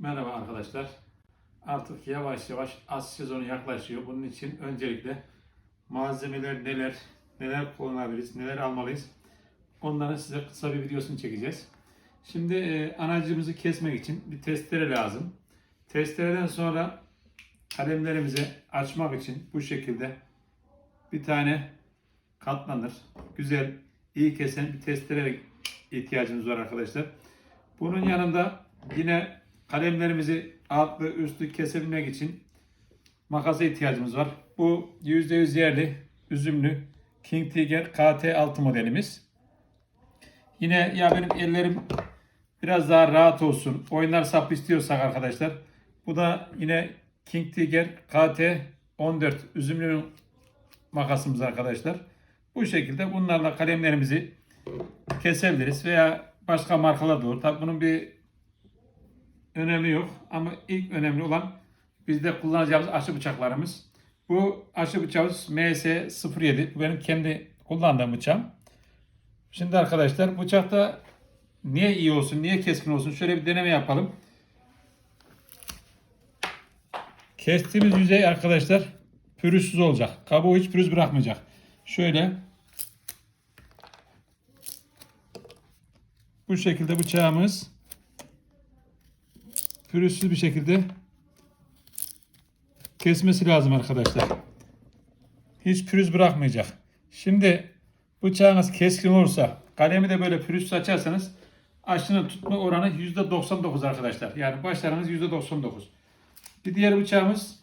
Merhaba arkadaşlar. Artık yavaş yavaş az sezonu yaklaşıyor. Bunun için öncelikle malzemeler neler, neler kullanabiliriz, neler almalıyız. Onların size kısa bir videosunu çekeceğiz. Şimdi e, anacımızı kesmek için bir testere lazım. Testereden sonra kalemlerimizi açmak için bu şekilde bir tane katlanır. Güzel, iyi kesen bir testere ihtiyacımız var arkadaşlar. Bunun yanında yine kalemlerimizi altlı üstlü kesebilmek için makasa ihtiyacımız var. Bu %100 yerli üzümlü King Tiger KT6 modelimiz. Yine ya benim ellerim biraz daha rahat olsun. Oynar sap istiyorsak arkadaşlar. Bu da yine King Tiger KT14 üzümlü makasımız arkadaşlar. Bu şekilde bunlarla kalemlerimizi kesebiliriz veya başka markalar da olur. Tabii bunun bir önemi yok ama ilk önemli olan bizde kullanacağımız aşı bıçaklarımız. Bu aşı bıçağımız MS07. Bu benim kendi kullandığım bıçağım. Şimdi arkadaşlar bıçakta niye iyi olsun, niye keskin olsun şöyle bir deneme yapalım. Kestiğimiz yüzey arkadaşlar pürüzsüz olacak. Kabuğu hiç pürüz bırakmayacak. Şöyle bu şekilde bıçağımız pürüzsüz bir şekilde kesmesi lazım arkadaşlar. Hiç pürüz bırakmayacak. Şimdi bıçağınız keskin olursa kalemi de böyle pürüzsüz açarsanız aşının tutma oranı %99 arkadaşlar. Yani başlarınız %99. Bir diğer bıçağımız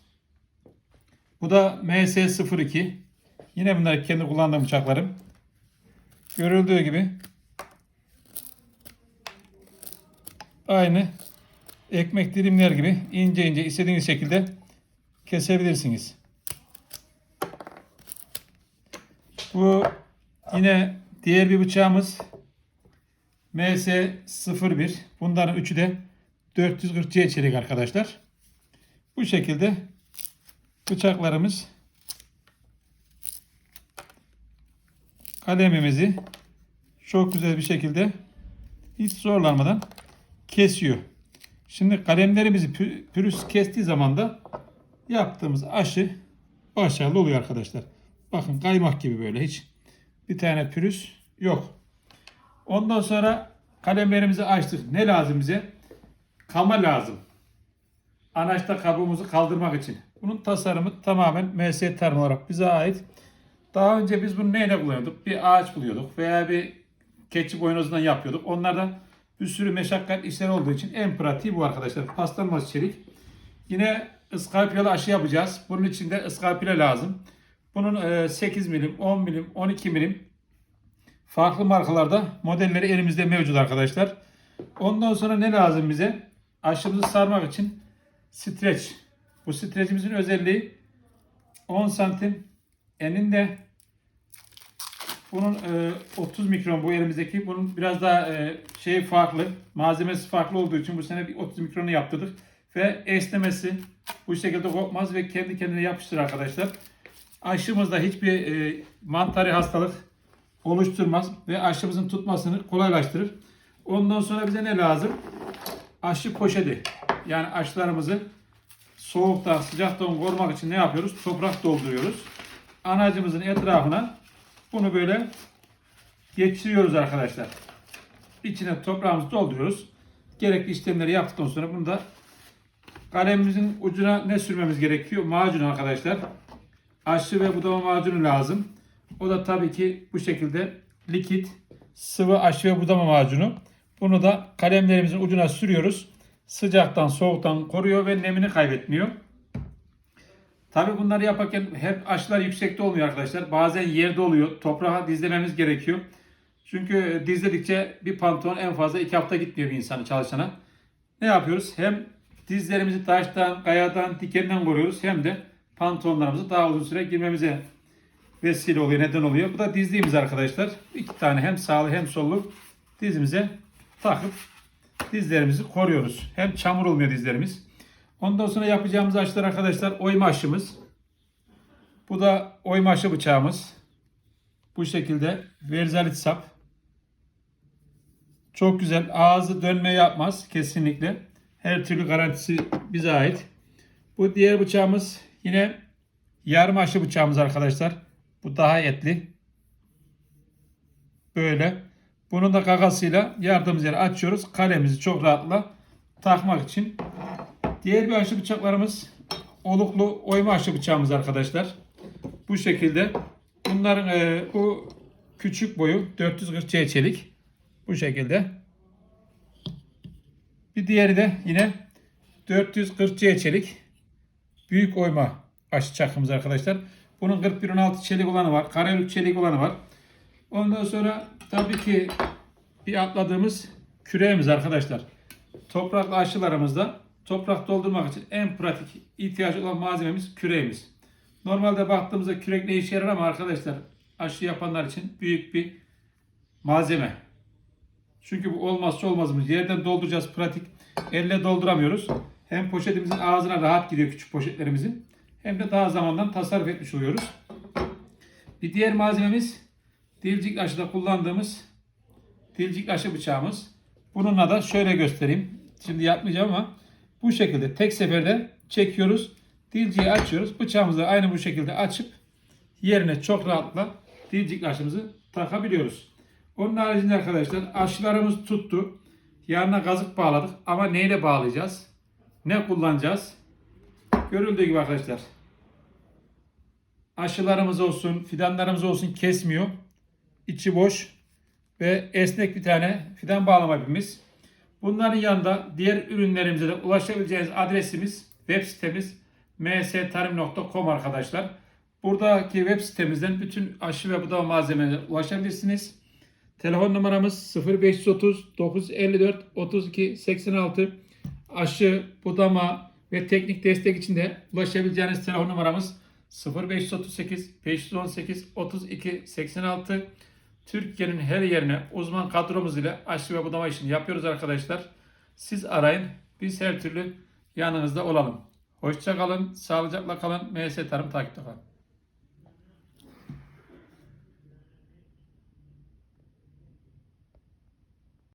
bu da MS02. Yine bunlar kendi kullandığım bıçaklarım. Görüldüğü gibi aynı ekmek dilimler gibi ince ince istediğiniz şekilde kesebilirsiniz. Bu yine diğer bir bıçağımız MS01. Bunların üçü de 440C çelik arkadaşlar. Bu şekilde bıçaklarımız kalemimizi çok güzel bir şekilde hiç zorlanmadan kesiyor. Şimdi kalemlerimizi pü- pürüz kestiği zaman da yaptığımız aşı başarılı oluyor arkadaşlar. Bakın kaymak gibi böyle hiç bir tane pürüz yok. Ondan sonra kalemlerimizi açtık. Ne lazım bize? Kama lazım. Anaçta kabuğumuzu kaldırmak için. Bunun tasarımı tamamen MS Term olarak bize ait. Daha önce biz bunu neyle kullanıyorduk? Bir ağaç buluyorduk veya bir keçi boynuzundan yapıyorduk. Onlardan bir sürü meşakkat işler olduğu için en pratiği bu arkadaşlar. Paslanmaz çelik. Yine ıskarpiyalı aşı yapacağız. Bunun için de ıskarpile lazım. Bunun e, 8 milim, 10 milim, 12 milim farklı markalarda modelleri elimizde mevcut arkadaşlar. Ondan sonra ne lazım bize? Aşımızı sarmak için streç. Bu streçimizin özelliği 10 santim eninde bunun e, 30 mikron bu elimizdeki. Bunun biraz daha e, şey farklı. Malzemesi farklı olduğu için bu sene bir 30 mikronu yaptırdık. Ve esnemesi bu şekilde kopmaz ve kendi kendine yapıştır arkadaşlar. Aşımızda hiçbir e, mantari hastalık oluşturmaz ve aşımızın tutmasını kolaylaştırır. Ondan sonra bize ne lazım? Aşı poşeti. Yani aşılarımızı soğuktan, sıcaktan korumak için ne yapıyoruz? Toprak dolduruyoruz. Anacımızın etrafına bunu böyle geçiriyoruz arkadaşlar. İçine toprağımızı dolduruyoruz. Gerekli işlemleri yaptıktan sonra bunu da kalemimizin ucuna ne sürmemiz gerekiyor? Macun arkadaşlar. Aşı ve budama macunu lazım. O da tabii ki bu şekilde likit, sıvı aşı ve budama macunu. Bunu da kalemlerimizin ucuna sürüyoruz. Sıcaktan, soğuktan koruyor ve nemini kaybetmiyor. Tabi bunları yaparken hep aşılar yüksekte olmuyor arkadaşlar. Bazen yerde oluyor. Toprağa dizlememiz gerekiyor. Çünkü dizledikçe bir pantolon en fazla iki hafta gitmiyor bir insanı çalışana. Ne yapıyoruz? Hem dizlerimizi taştan, kayadan, dikenden koruyoruz. Hem de pantolonlarımızı daha uzun süre girmemize vesile oluyor, neden oluyor. Bu da dizliğimiz arkadaşlar. İki tane hem sağlı hem sollu dizimize takıp dizlerimizi koruyoruz. Hem çamur olmuyor dizlerimiz. Ondan sonra yapacağımız aşılar arkadaşlar oyma aşımız. Bu da oyma aşı bıçağımız. Bu şekilde verzalit sap. Çok güzel. Ağzı dönme yapmaz kesinlikle. Her türlü garantisi bize ait. Bu diğer bıçağımız yine yarım aşı bıçağımız arkadaşlar. Bu daha etli. Böyle. Bunun da gagasıyla yardımımız yere açıyoruz. Kalemizi çok rahatla takmak için. Diğer bir aşı bıçaklarımız oluklu oyma aşı bıçağımız arkadaşlar. Bu şekilde. Bunların e, bu küçük boyu 440 çelik. Bu şekilde. Bir diğeri de yine 440 çelik. Büyük oyma aşı çakımız arkadaşlar. Bunun 4116 çelik olanı var. Karayoluk çelik olanı var. Ondan sonra tabii ki bir atladığımız küreğimiz arkadaşlar. Topraklı aşılarımızda toprak doldurmak için en pratik ihtiyaç olan malzememiz küreğimiz. Normalde baktığımızda kürek ne işe yarar ama arkadaşlar aşı yapanlar için büyük bir malzeme. Çünkü bu olmazsa olmazımız. Yerden dolduracağız pratik. Elle dolduramıyoruz. Hem poşetimizin ağzına rahat giriyor küçük poşetlerimizin. Hem de daha zamandan tasarruf etmiş oluyoruz. Bir diğer malzememiz dilcik aşıda kullandığımız dilcik aşı bıçağımız. Bununla da şöyle göstereyim. Şimdi yapmayacağım ama bu şekilde tek seferde çekiyoruz. Dilciyi açıyoruz. Bıçağımızı aynı bu şekilde açıp yerine çok rahatla dilcik aşımızı takabiliyoruz. Onun haricinde arkadaşlar aşılarımız tuttu. Yanına kazık bağladık ama neyle bağlayacağız? Ne kullanacağız? Görüldüğü gibi arkadaşlar. Aşılarımız olsun, fidanlarımız olsun kesmiyor. İçi boş ve esnek bir tane fidan bağlama ipimiz. Bunların yanında diğer ürünlerimize de ulaşabileceğiniz adresimiz, web sitemiz mstarim.com arkadaşlar. Buradaki web sitemizden bütün aşı ve budama malzemelerine ulaşabilirsiniz. Telefon numaramız 0530 954 32 86. Aşı, budama ve teknik destek için de ulaşabileceğiniz telefon numaramız 0538 518 32 86. Türkiye'nin her yerine uzman kadromuz ile aşı ve budama işini yapıyoruz arkadaşlar. Siz arayın. Biz her türlü yanınızda olalım. Hoşça kalın, sağlıcakla kalın. MS Tarım takipte kalın.